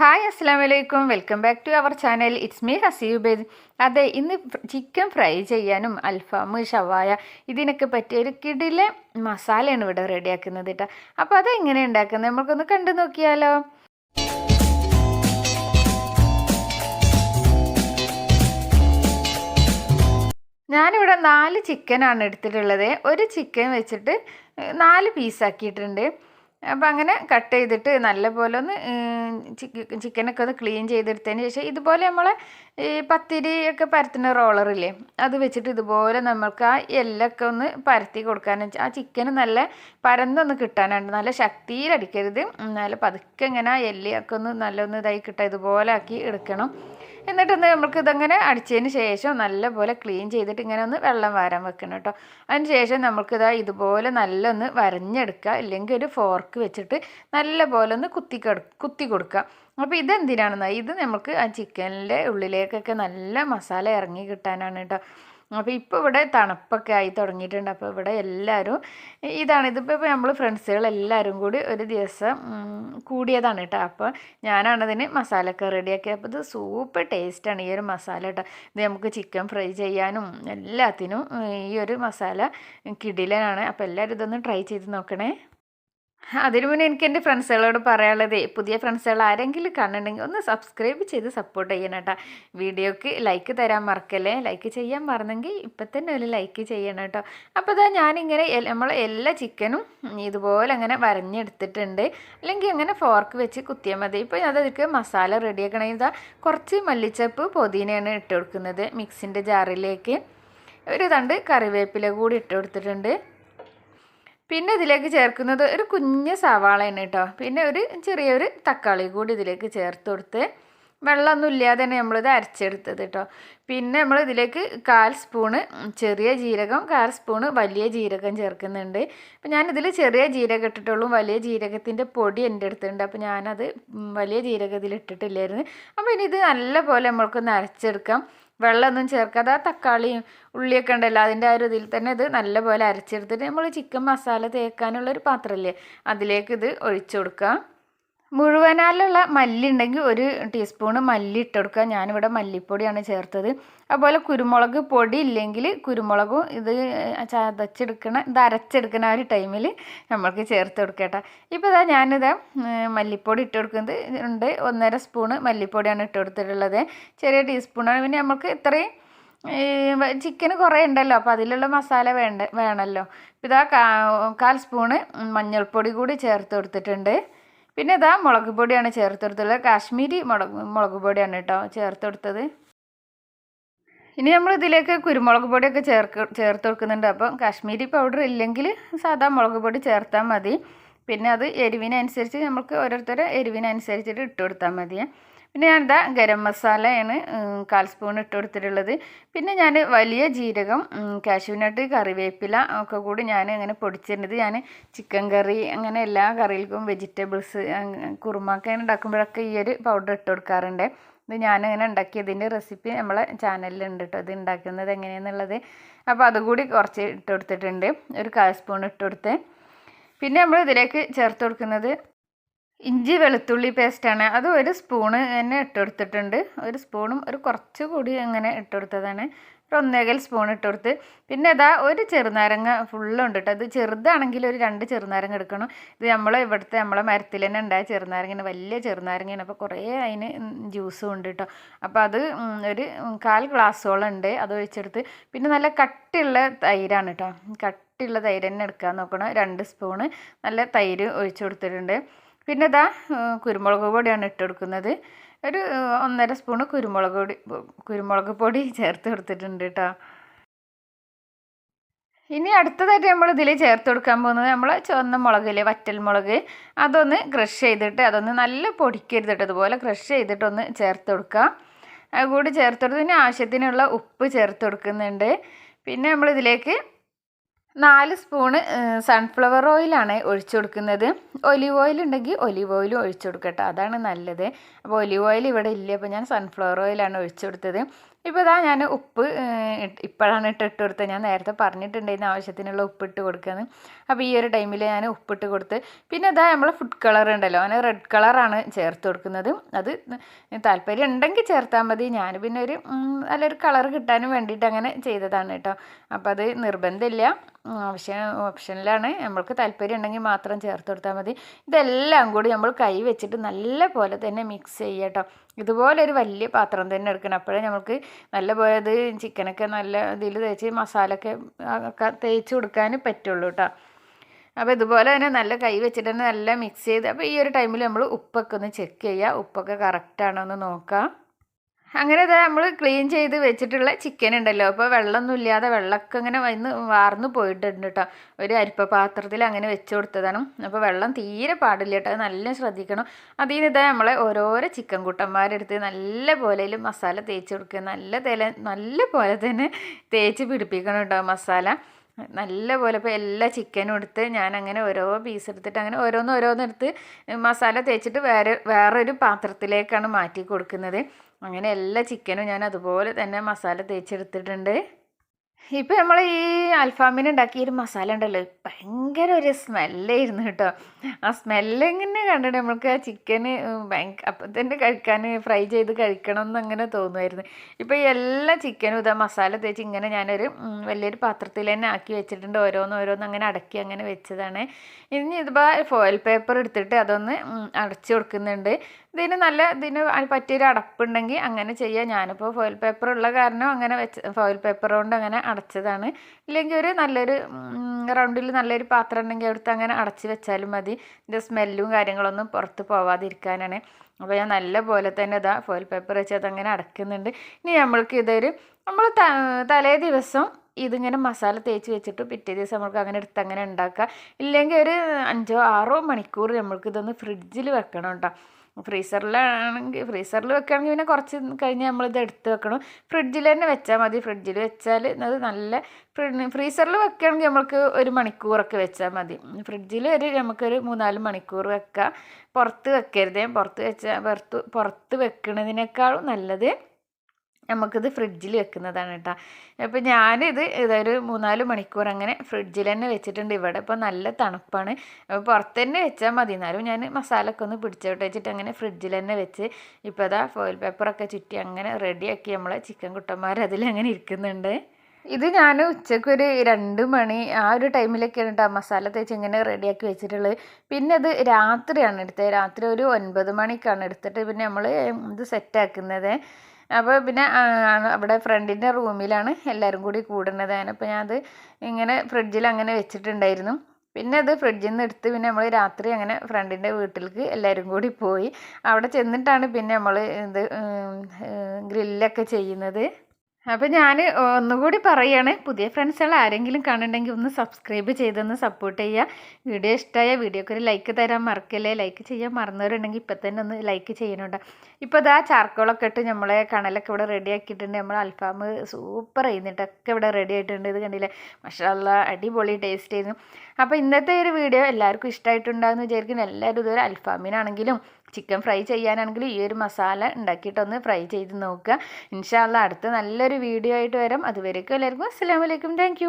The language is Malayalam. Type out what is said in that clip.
ഹായ് അസ്സാം വലൈക്കും welcome back to our channel. It's me ഹസീബേദ് അതെ ഇന്ന് ചിക്കൻ ഫ്രൈ ചെയ്യാനും അൽഫാം ഷവായ ഇതിനൊക്കെ പറ്റിയ ഒരു കിടിലെ മസാലയാണ് ഇവിടെ റെഡിയാക്കുന്നത് കേട്ടോ. അപ്പോൾ അത് എങ്ങനെ ഉണ്ടാക്കുന്നത്? നമുക്കൊന്ന് കണ്ടു നോക്കിയാലോ? ഞാനിവിടെ നാല് ചിക്കനാണ് എടുത്തിട്ടുള്ളത്. ഒരു ചിക്കൻ വെച്ചിട്ട് നാല് പീസാക്കിയിട്ടുണ്ട് അപ്പം അങ്ങനെ കട്ട് ചെയ്തിട്ട് നല്ലപോലെ ഒന്ന് ചിക്കനൊക്കെ ഒന്ന് ക്ലീൻ ചെയ്തെടുത്തതിന് ശേഷം ഇതുപോലെ നമ്മൾ ഈ പത്തിരി ഒക്കെ പരത്തുന്ന റോളറില്ലേ അത് വെച്ചിട്ട് ഇതുപോലെ നമ്മൾക്ക് ആ എല്ലൊക്കെ ഒന്ന് പരത്തി കൊടുക്കാൻ ആ ചിക്കൻ നല്ല പരന്നൊന്ന് കിട്ടാനുണ്ട്. നല്ല ശക്തിയിൽ അടിക്കരുത് നല്ല പതുക്കെ ഇങ്ങനെ ആ എല്ലൊക്കെ ഒന്ന് നല്ലൊന്ന് ഇതായി കിട്ടാൻ ഇതുപോലെ ആക്കി എടുക്കണം. എന്നിട്ടൊന്ന് നമുക്ക് ഇതങ്ങനെ അടിച്ചതിന് ശേഷം നല്ലപോലെ ക്ലീൻ ചെയ്തിട്ട് ഇങ്ങനെ ഒന്ന് വെള്ളം വാരാൻ വെക്കണം കേട്ടോ. അതിന് ശേഷം നമുക്കിതാ ഇതുപോലെ നല്ല ഒന്ന് വരഞ്ഞെടുക്കുക. ഇല്ലെങ്കിൽ ഒരു ഫോർക്ക് വെച്ചിട്ട് നല്ലപോലെ ഒന്ന് കുത്തി കുത്തി കൊടുക്കുക. അപ്പോൾ ഇതെന്തിനാണെന്ന് ഇത് നമുക്ക് ആ ചിക്കനിന്റെ ഉള്ളിലേക്കൊക്കെ നല്ല മസാല ഇറങ്ങി കിട്ടാനാണ് കേട്ടോ. അപ്പോൾ ഇപ്പോൾ ഇവിടെ തണുപ്പൊക്കെ ആയി തുടങ്ങിയിട്ടുണ്ട്. അപ്പോൾ ഇവിടെ എല്ലാവരും ഇതാണ്. ഇതിപ്പോൾ ഇപ്പോൾ നമ്മൾ ഫ്രണ്ട്സുകളെല്ലാവരും കൂടി ഒരു ദിവസം കൂടിയതാണ് കേട്ടോ അപ്പോൾ ഞാനാണതിന് മസാലയൊക്കെ റെഡിയാക്കിയത് അപ്പോൾ ഇത് സൂപ്പർ ടേസ്റ്റാണ് ഈ ഒരു മസാല കേട്ടോ ഇത് നമുക്ക് ചിക്കൻ ഫ്രൈ ചെയ്യാനും എല്ലാത്തിനും ഈ ഒരു മസാല കിടിലനാണ്. അപ്പോൾ എല്ലാവരും ഇതൊന്ന് ട്രൈ ചെയ്ത് നോക്കണേ. അതിനു മുന്നേ എനിക്ക് എന്റെ ഫ്രണ്ട്സുകളോട് പറയാനുള്ളത് പുതിയ ഫ്രണ്ട്സുകൾ ആരെങ്കിലും കാണുന്നുണ്ടെങ്കിൽ ഒന്ന് സബ്സ്ക്രൈബ് ചെയ്ത് സപ്പോർട്ട് ചെയ്യണം കേട്ടോ. വീഡിയോക്ക് ലൈക്ക് തരാൻ മറക്കല്ലേ? ലൈക്ക് ചെയ്യാൻ മറന്നെങ്കിൽ ഇപ്പം തന്നെ ഒരു ലൈക്ക് ചെയ്യണം കേട്ടോ. അപ്പോൾ ഇതാ ഞാനിങ്ങനെ നമ്മൾ എല്ലാ ചിക്കനും ഇതുപോലെ അങ്ങനെ വരഞ്ഞെടുത്തിട്ടുണ്ട്. അല്ലെങ്കിൽ അങ്ങനെ ഫോർക്ക് വെച്ച് കുത്തിയാൽ മതി. ഇപ്പോൾ അതിലേക്ക് മസാല റെഡിയാക്കണമെങ്കിൽ ഇതാ കുറച്ച് മല്ലിച്ചപ്പ് പുതിനയാണ് ഇട്ട് കൊടുക്കുന്നത് മിക്സിന്റെ ജാറിലേക്ക് ഒരു തണ്ട് കറിവേപ്പില കൂടി ഇട്ട് കൊടുത്തിട്ടുണ്ട്. പിന്നെ ഇതിലേക്ക് ചേർക്കുന്നത് ഒരു കുഞ്ഞ് സവാളയാണ് കേട്ടോ. പിന്നെ ഒരു ചെറിയൊരു തക്കാളി കൂടി ഇതിലേക്ക് ചേർത്ത് കൊടുത്ത് വെള്ളമൊന്നും ഇല്ലാതെ തന്നെ നമ്മളിത് അരച്ചെടുത്തത് കേട്ടോ. പിന്നെ നമ്മൾ ഇതിലേക്ക് കാൽ സ്പൂണ് ചെറിയ ജീരകം കാൽ സ്പൂണ് വലിയ ജീരകം ചേർക്കുന്നുണ്ട്. അപ്പം ഞാനിതിൽ ചെറിയ ജീരകം ഇട്ടിട്ടുള്ളൂ. വലിയ ജീരകത്തിന്റെ പൊടി എന്റെ അടുത്തുണ്ട്. അപ്പോൾ ഞാനത് വലിയ ജീരകം ഇതിൽ ഇട്ടിട്ടില്ലായിരുന്നു അപ്പോൾ ഇനി ഇത് നല്ല പോലെ നമ്മൾക്കൊന്ന് അരച്ചെടുക്കാം. വെള്ളമൊന്നും ചേർക്കാതെ ആ തക്കാളിയും ഉള്ളിയൊക്കെ ഉണ്ടല്ലോ അതിന്റെ ആ ഒരു ഇതിൽ തന്നെ ഇത് നല്ലപോലെ അരച്ചെടുത്തിട്ട് നമ്മൾ ചിക്കൻ മസാല തേക്കാനുള്ളൊരു പാത്രമില്ലേ അതിലേക്ക് ഇത് ഒഴിച്ചു കൊടുക്കുക. മുഴുവനാലുള്ള മല്ലി ഉണ്ടെങ്കിൽ ഒരു ടീസ്പൂണ് മല്ലി ഇട്ട് കൊടുക്കുക. ഞാനിവിടെ മല്ലിപ്പൊടിയാണ് ചേർത്തത്. അതുപോലെ കുരുമുളക് പൊടി ഇല്ലെങ്കിൽ കുരുമുളകും ഇത് ചതച്ചെടുക്കണ ഇത് അരച്ചെടുക്കുന്ന ഒരു ടൈമിൽ നമ്മൾക്ക് ചേർത്ത് കൊടുക്കട്ടെ ഇപ്പോൾ ഇതാ ഞാനിതാ മല്ലിപ്പൊടി ഇട്ട് കൊടുക്കുന്നത്. ഉണ്ട് ഒന്നര സ്പൂണ് മല്ലിപ്പൊടിയാണ് ഇട്ട് കൊടുത്തിട്ടുള്ളത്. ചെറിയ ടീസ്പൂണാണ് പിന്നെ നമുക്ക് ഇത്രയും ചിക്കന് കുറേ ഉണ്ടല്ലോ. അപ്പോൾ അതിലുള്ള മസാല വേണ്ട വേണമല്ലോ. ഇതാ കാൽ സ്പൂണ് മഞ്ഞൾപ്പൊടി കൂടി ചേർത്ത് കൊടുത്തിട്ടുണ്ട്. പിന്നെ ഇതാ മുളക് പൊടിയാണ് ചേർത്തെടുത്തത്. കാശ്മീരി മുളക് മുളക് പൊടിയാണ് കേട്ടോ ചേർത്തെടുത്തത്. ഇനി നമ്മൾ ഇതിലേക്ക് കുരുമുളക് പൊടിയൊക്കെ ചേർക്ക് ചേർത്ത് കൊടുക്കുന്നുണ്ട്. അപ്പം കാശ്മീരി പൗഡർ ഇല്ലെങ്കിൽ സാധാ മുളക് പൊടി ചേർത്താൽ മതി. പിന്നെ അത് എരിവിനനുസരിച്ച് നമുക്ക് ഓരോരുത്തരെ എരിവിനനുസരിച്ചിട്ട് ഇട്ട് കൊടുത്താൽ മതി പിന്നെ ഞാനിതാ ഗരം മസാലയാണ് കാൽ സ്പൂൺ ഇട്ട് കൊടുത്തിട്ടുള്ളത്. പിന്നെ ഞാൻ വലിയ ജീരകം ഉം, കാഷ്യൂനട്ട് കറിവേപ്പില ഒക്കെ കൂടി ഞാൻ അങ്ങനെ പൊടിച്ചിരുന്നത്. ഞാൻ ചിക്കൻ കറി അങ്ങനെ എല്ലാ കറികൾക്കും വെജിറ്റബിൾസ് കുറുമാക്ക ഉണ്ടാക്കുമ്പോഴൊക്കെ ഈ ഒരു പൗഡർ ഇട്ട് കൊടുക്കാറുണ്ട്. ഇത് ഞാനിങ്ങനെ ഉണ്ടാക്കിയതിന്റെ റെസിപ്പി നമ്മളെ ചാനലിലുണ്ട് കേട്ടോ ഇത് ഉണ്ടാക്കുന്നത് എങ്ങനെയാണെന്നുള്ളത് അപ്പോൾ അതുകൂടി കുറച്ച് ഇട്ട് കൊടുത്തിട്ടുണ്ട്. ഒരു കാൽ സ്പൂൺ ഇട്ട് കൊടുത്ത്. പിന്നെ നമ്മൾ ഇതിലേക്ക് ചേർത്ത് കൊടുക്കുന്നത് ഇഞ്ചി വെളുത്തുള്ളി പേസ്റ്റാണ് അത് ഒരു സ്പൂണ് തന്നെ ഇട്ടുകൊടുത്തിട്ടുണ്ട് ഒരു സ്പൂണും ഒരു കുറച്ച് കൂടി അങ്ങനെ ഇട്ടുകൊടുത്തതാണ് ഒരു ഒന്നേകൽ സ്പൂൺ ഇട്ടുകൊടുത്ത് പിന്നെ ഇതാ ഒരു ചെറുനാരങ്ങ ഫുള്ളുണ്ട് കേട്ടോ അത് ചെറുതാണെങ്കിൽ ഒരു രണ്ട് ചെറുനാരങ്ങ എടുക്കണം. ഇത് നമ്മൾ ഇവിടുത്തെ നമ്മളെ മരത്തിൽ തന്നെ ഉണ്ടായ ചെറുനാരങ്ങയാണ്. വലിയ ചെറുനാരങ്ങയാണ്. അപ്പോൾ കുറേ അതിന് ജ്യൂസും ഉണ്ട് കേട്ടോ അപ്പോൾ അത് ഒരു കാൽ ഗ്ലാസ്സോളം ഉണ്ട്. അത് ഒഴിച്ചെടുത്ത്. പിന്നെ നല്ല കട്ടിയുള്ള തൈരാണ് കേട്ടോ കട്ടിയുള്ള തൈര് തന്നെ എടുക്കാൻ നോക്കണം. രണ്ട് സ്പൂണ് നല്ല തൈര് ഒഴിച്ചു കൊടുത്തിട്ടുണ്ട്. പിന്നെ ഇതാ കുരുമുളക് പൊടിയാണ് ഇട്ട് കൊടുക്കുന്നത് ഒരു ഒന്നര സ്പൂണ് കുരുമുളക് പൊടി കുരുമുളക് പൊടി ചേർത്ത് കൊടുത്തിട്ടുണ്ട് കേട്ടോ ഇനി അടുത്തതായിട്ട് നമ്മൾ ഇതിൽ ചേർത്ത് കൊടുക്കാൻ പോകുന്നത് നമ്മൾ ചുവന്ന മുളകില്ലേ വറ്റൽ മുളക്. അതൊന്ന് ക്രഷ് ചെയ്തിട്ട് അതൊന്ന് നല്ല പൊടിക്കരുത് അതുപോലെ ക്രഷ് ചെയ്തിട്ടൊന്ന് ചേർത്ത് കൊടുക്കുക അതുകൂടി ചേർത്ത് കൊടുത്ത് പിന്നെ ആവശ്യത്തിനുള്ള ഉപ്പ് ചേർത്ത് കൊടുക്കുന്നുണ്ട്. പിന്നെ നമ്മൾ ഇതിലേക്ക് നാല് സ്പൂണ് സൺഫ്ലവർ ഓയിലാണ് ഒഴിച്ചു കൊടുക്കുന്നത്. ഒലിവ് ഓയിൽ ഉണ്ടെങ്കിൽ ഒലിവ് ഓയിലും ഒഴിച്ചു കൊടുക്കട്ടെ. അതാണ് നല്ലത്. അപ്പോൾ ഒലിവ് ഓയിൽ ഇവിടെ ഇല്ല. അപ്പോൾ ഞാൻ സൺഫ്ലവർ ഓയിലാണ് ഒഴിച്ചു കൊടുത്തത്. ഇപ്പോൾ ഇതാ ഞാൻ ഉപ്പ് ഇപ്പോഴാണ് ഇട്ട് ഇട്ട് കൊടുത്തത്. ഞാൻ നേരത്തെ പറഞ്ഞിട്ടുണ്ടായിരുന്നു ആവശ്യത്തിനുള്ള ഉപ്പ് ഇട്ട് കൊടുക്കുന്നത് അപ്പോൾ ഈ ഒരു ടൈമിൽ ഞാൻ ഉപ്പിട്ട് കൊടുത്ത് പിന്നെ ഇതാ നമ്മളെ ഫുഡ് കളർ ഉണ്ടല്ലോ. അങ്ങനെ റെഡ് കളറാണ് ചേർത്ത് കൊടുക്കുന്നത്. അത് താല്പര്യം ഉണ്ടെങ്കിൽ ചേർത്താൽ മതി. ഞാൻ പിന്നെ ഒരു നല്ലൊരു കളർ കിട്ടാനും വേണ്ടിയിട്ട് അങ്ങനെ ചെയ്തതാണ് കേട്ടോ അപ്പോൾ അത് നിർബന്ധമില്ല. ഓപ്ഷൻ ഓപ്ഷനിലാണ് നമ്മൾക്ക് താല്പര്യം ഉണ്ടെങ്കിൽ മാത്രം ചേർത്ത് കൊടുത്താൽ മതി. ഇതെല്ലാം കൂടി നമ്മൾ കൈ വെച്ചിട്ട് നല്ല പോലെ തന്നെ മിക്സ് ചെയ്യാം കേട്ടോ ഇതുപോലെ ഒരു വലിയ പാത്രം തന്നെ എടുക്കണം. അപ്പോഴേ നമുക്ക് നല്ല പോലെ ഇത് ചിക്കനൊക്കെ നല്ല ഇതിൽ തേച്ച് മസാലയൊക്കെ തേച്ച് കൊടുക്കാൻ പറ്റുള്ളൂ കേട്ടോ അപ്പോൾ ഇതുപോലെ തന്നെ നല്ല കൈ വെച്ചിട്ട് തന്നെ നല്ല മിക്സ് ചെയ്ത് അപ്പോൾ ഈ ഒരു ടൈമിൽ നമ്മൾ ഉപ്പൊക്കെ ഒന്ന് ചെക്ക് ചെയ്യുക. ഉപ്പൊക്കെ കറക്റ്റാണോ എന്ന് നോക്കാം. അങ്ങനെ ഇതാ നമ്മൾ ക്ലീൻ ചെയ്ത് വെച്ചിട്ടുള്ള ചിക്കൻ ഉണ്ടല്ലോ. അപ്പോൾ വെള്ളമൊന്നും ഇല്ലാതെ വെള്ളമൊക്കെ ഇങ്ങനെ വന്ന് വാർന്നു പോയിട്ടുണ്ട് കേട്ടോ ഒരു അരിപ്പ പാത്രത്തിൽ അങ്ങനെ വെച്ച് കൊടുത്തതാണ്. അപ്പോൾ വെള്ളം തീരെ പാടില്ല കേട്ടോ നല്ല ശ്രദ്ധിക്കണം. അതിൽ നിന്ന് ഇതാ നമ്മളെ ഓരോരോ ചിക്കൻ കൂട്ടന്മാരെടുത്ത് നല്ല പോലെ മസാല തേച്ച് കൊടുക്കുക. നല്ല തേല നല്ല പോലെ തന്നെ തേച്ച് പിടിപ്പിക്കണം കേട്ടോ മസാല. നല്ല പോലെ ഇപ്പോൾ എല്ലാ ചിക്കനും എടുത്ത് ഞാൻ അങ്ങനെ ഓരോ പീസ് എടുത്തിട്ട് അങ്ങനെ ഓരോന്ന് ഓരോന്നെടുത്ത് മസാല തേച്ചിട്ട് വേറെ വേറൊരു പാത്രത്തിലേക്കാണ് മാറ്റി കൊടുക്കുന്നത്. അങ്ങനെ എല്ലാ ചിക്കനും ഞാൻ അതുപോലെ തന്നെ മസാല തേച്ചെടുത്തിട്ടുണ്ട്. ഇപ്പം നമ്മൾ ഈ അൽഫാമിന് ഉണ്ടാക്കിയ ഒരു മസാല ഉണ്ടല്ലോ ഭയങ്കര ഒരു സ്മെല്ലായിരുന്നു കേട്ടോ. ആ സ്മെല്ല് ഇങ്ങനെ കണ്ടിട്ട് നമ്മൾക്ക് ആ ചിക്കന് ഭയങ്കര അപ്പം തന്നെ കഴിക്കാൻ ഫ്രൈ ചെയ്ത് കഴിക്കണം എന്നങ്ങനെ തോന്നുമായിരുന്നു ഇപ്പോൾ ഈ എല്ലാ ചിക്കനും ഇതാ മസാല തേച്ച് ഇങ്ങനെ ഞാനൊരു വലിയൊരു പാത്രത്തിൽ തന്നെ ആക്കി വെച്ചിട്ടുണ്ട്. ഓരോന്ന് ഓരോന്ന് അങ്ങനെ അടക്കി അങ്ങനെ വെച്ചതാണ്. ഇനി ഇതിപ്പോൾ ഫോയിൽ പേപ്പർ എടുത്തിട്ട് അതൊന്ന് അടച്ചു കൊടുക്കുന്നുണ്ട്. ഇതിന് നല്ല ഇതിന് പറ്റിയൊരു അടപ്പുണ്ടെങ്കിൽ അങ്ങനെ ചെയ്യാം. ഞാനിപ്പോൾ ഫോയിൽ പേപ്പർ ഉള്ള കാരണം അങ്ങനെ വെച്ച് ഫോയിൽ പേപ്പർ കൊണ്ട് അങ്ങനെ അടച്ചതാണ്. ഇല്ലെങ്കിൽ ഒരു നല്ലൊരു റൗണ്ടിൽ നല്ലൊരു പാത്രം ഉണ്ടെങ്കിൽ അവിടുത്തെ അങ്ങനെ അടച്ച് വെച്ചാലും മതി. ഇതിന്റെ സ്മെല്ലും കാര്യങ്ങളൊന്നും പുറത്ത് പോവാതിരിക്കാനാണ്. അപ്പോൾ ഞാൻ നല്ല പോലെ തന്നെ ഇതാ ഫോയിൽ പേപ്പർ വെച്ച് അതങ്ങനെ അടക്കുന്നുണ്ട്. ഇനി നമ്മൾക്ക് ഇതൊരു നമ്മൾ തലേ ദിവസം ഇതിങ്ങനെ മസാല തേച്ച് വെച്ചിട്ട് പിറ്റേ ദിവസം നമുക്ക് അങ്ങനെ എടുത്ത് അങ്ങനെ ഉണ്ടാക്കാം. ഇല്ലെങ്കിൽ ഒരു അഞ്ചോ ആറോ മണിക്കൂർ നമ്മൾക്ക് ഇതൊന്ന് ഫ്രിഡ്ജിൽ വെക്കണം കേട്ടോ. ഫ്രീസറിലാണെങ്കിൽ ഫ്രീസറിൽ വെക്കുകയാണെങ്കിൽ പിന്നെ കുറച്ച് കഴിഞ്ഞ് നമ്മളിത് എടുത്ത് വെക്കണം. ഫ്രിഡ്ജിൽ തന്നെ വെച്ചാൽ മതി. ഫ്രിഡ്ജിൽ വെച്ചാൽ അത് നല്ല ഫ്രീസറിൽ വെക്കുകയാണെങ്കിൽ നമുക്ക് ഒരു മണിക്കൂറൊക്കെ വെച്ചാൽ മതി. ഫ്രിഡ്ജിൽ ഒരു നമുക്കൊരു മൂന്നാൽ മണിക്കൂർ വെക്കാം. പുറത്ത് വെക്കരുതേ. പുറത്ത് വെച്ചാൽ പുറത്ത് പുറത്ത് വെക്കുന്നതിനേക്കാളും നല്ലത് നമുക്കിത് ഫ്രിഡ്ജിൽ വെക്കുന്നതാണ് കേട്ടോ. അപ്പോൾ ഞാനിത് ഇതൊരു മൂന്നാൽ മണിക്കൂർ അങ്ങനെ ഫ്രിഡ്ജിൽ തന്നെ വെച്ചിട്ടുണ്ട്. ഇവിടെ ഇപ്പോൾ നല്ല തണുപ്പാണ്. അപ്പോൾ പുറത്ത് തന്നെ വെച്ചാൽ മതി. എന്നാലും ഞാൻ മസാലയൊക്കെ ഒന്ന് പിടിച്ചോട്ട് വെച്ചിട്ട് അങ്ങനെ ഫ്രിഡ്ജിൽ തന്നെ വെച്ച് ഇപ്പോൾ അതാ ഫോയിൽ പേപ്പറൊക്കെ ചുറ്റി അങ്ങനെ റെഡിയാക്കി നമ്മളെ ചിക്കൻ കുട്ടന്മാർ അതിലങ്ങനെ ഇരിക്കുന്നുണ്ട്. ഇത് ഞാൻ ഉച്ചയ്ക്ക് ഒരു രണ്ട് മണി ആ ഒരു ടൈമിലൊക്കെയാണ് കേട്ടോ മസാല തേച്ച് ഇങ്ങനെ റെഡിയാക്കി വെച്ചിട്ടുള്ളത്. പിന്നെ അത് രാത്രിയാണ് എടുത്തത്. രാത്രി ഒരു ഒൻപത് മണിക്കാണ് എടുത്തിട്ട് പിന്നെ നമ്മൾ ഇത് സെറ്റാക്കുന്നത് അപ്പോൾ പിന്നെ അവിടെ ഫ്രണ്ടിന്റെ റൂമിലാണ് എല്ലാവരും കൂടി കൂടുന്നത്. ഞാൻ അത് ഇങ്ങനെ ഫ്രിഡ്ജിൽ അങ്ങനെ വെച്ചിട്ടുണ്ടായിരുന്നു. പിന്നെ അത് ഫ്രിഡ്ജിൽ നിന്ന് എടുത്ത് പിന്നെ നമ്മൾ രാത്രി അങ്ങനെ ഫ്രണ്ടിന്റെ വീട്ടിലേക്ക് എല്ലാവരും കൂടി പോയി. അവിടെ ചെന്നിട്ടാണ് പിന്നെ നമ്മൾ ഇത് ഗ്രില്ലൊക്കെ ചെയ്യുന്നത്. അപ്പോൾ ഞാൻ ഒന്നുകൂടി പറയുകയാണ് പുതിയ ഫ്രണ്ട്സുകൾ ആരെങ്കിലും കാണുന്നുണ്ടെങ്കിൽ ഒന്ന് സബ്സ്ക്രൈബ് ചെയ്തൊന്ന് സപ്പോർട്ട് ചെയ്യുക. വീഡിയോ ഇഷ്ടമായ വീഡിയോക്ക് ഒരു ലൈക്ക് തരാൻ മറക്കല്ലേ? ലൈക്ക് ചെയ്യാൻ മറന്നവരുണ്ടെങ്കിൽ ഇപ്പം തന്നെ ഒന്ന് ലൈക്ക് ചെയ്യണുണ്ട്. ഇപ്പോൾ ഇതാ ചാർക്കോളൊക്കെ ഇട്ട് നമ്മളെ കണലൊക്കെ ഇവിടെ റെഡി ആക്കിയിട്ടുണ്ട്. നമ്മൾ അൽഫാം സൂപ്പർ ചെയ്യുന്നിട്ടൊക്കെ ഇവിടെ റെഡി ആയിട്ടുണ്ട്. ഇത് കണ്ടില്ലേ? മഷാല്ല അടിപൊളി ടേസ്റ്റ് ചെയ്യുന്നു അപ്പോൾ ഇന്നത്തെ ഒരു വീഡിയോ എല്ലാവർക്കും ഇഷ്ടമായിട്ടുണ്ടാകുമെന്ന് വിചാരിക്കുന്നു. എല്ലാവരും ഇതുവരെ അൽഫാമിനാണെങ്കിലും ചിക്കൻ ഫ്രൈ ചെയ്യാനാണെങ്കിൽ ഈ ഒരു മസാല ഉണ്ടാക്കിയിട്ടൊന്ന് ഫ്രൈ ചെയ്ത് നോക്കുക. ഇൻഷാല്ല അടുത്ത നല്ലൊരു വീഡിയോ ആയിട്ട് വരാം. അതുവരേക്കും എല്ലാവർക്കും അസ്സാം വലൈക്കും താങ്ക്